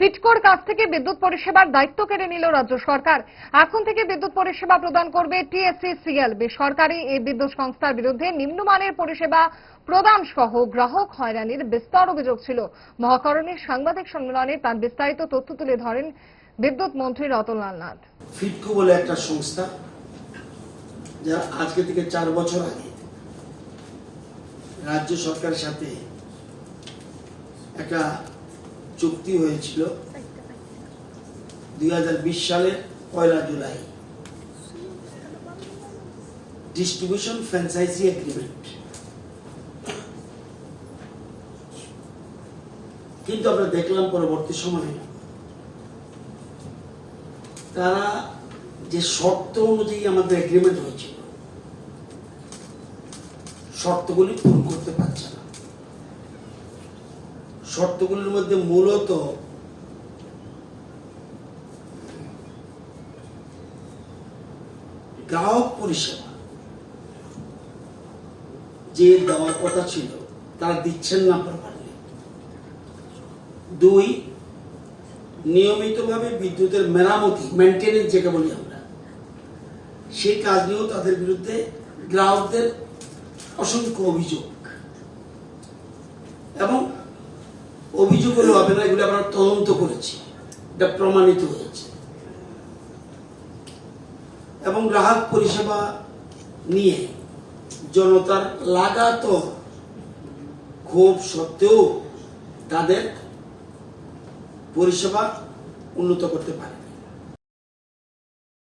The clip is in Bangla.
সিটকোর কাছ থেকে বিদ্যুৎ পরিষেবার দায়িত্ব কেড়ে নিল রাজ্য সরকার। এখন থেকে বিদ্যুৎ পরিষেবা প্রদান করবে টিএসসিসিএল বেসরকারি এই বিদ্যুৎ সংস্থার বিরুদ্ধে নিম্নমানের পরিষেবা প্রদান সহ গ্রাহক হয়রানির বিস্তর অভিযোগ ছিল। মহাকরণের সাংবাদিক সম্মেলনে তার বিস্তারিত তথ্য তুলে ধরেন বিদ্যুৎ মন্ত্রী রতনলাল নাথ। ফিটকো বলে একটা সংস্থা, যা আজকে থেকে চার বছর আগে রাজ্য সরকারের সাথে একটা চুক্তি হয়েছিল দুই হাজার বিশ সালের পয়লা জুলাই। ডিস্ট্রিবিউশন ফ্র্যাঞ্চাইজি এগ্রিমেন্ট কিন্তু আমরা দেখলাম পরবর্তী সময়ে, তারা যে শর্ত অনুযায়ী আমাদের এগ্রিমেন্ট হয়েছিল, শর্তগুলি পূরণ করতে পারছে শর্তগুলির মধ্যে মূলত গ্রাহক পরিষেবা যে দেওয়ার কথা ছিল, তারা দিচ্ছেন না প্রপারলি। দুই, নিয়মিতভাবে বিদ্যুতের মেরামতি মেনটেনেন্স যেটা বলি আমরা, সেই কাজ নিয়েও তাদের বিরুদ্ধে গ্রাহকদের অসংখ্য অভিযোগ এবং অভিযোগ হলে হবে না এগুলো আমরা তদন্ত করেছি, এটা প্রমাণিত হয়েছে। এবং গ্রাহক পরিষেবা নিয়ে জনতার লাগাতার ক্ষোভ সত্ত্বেও তাদের পরিষেবা উন্নত করতে পারে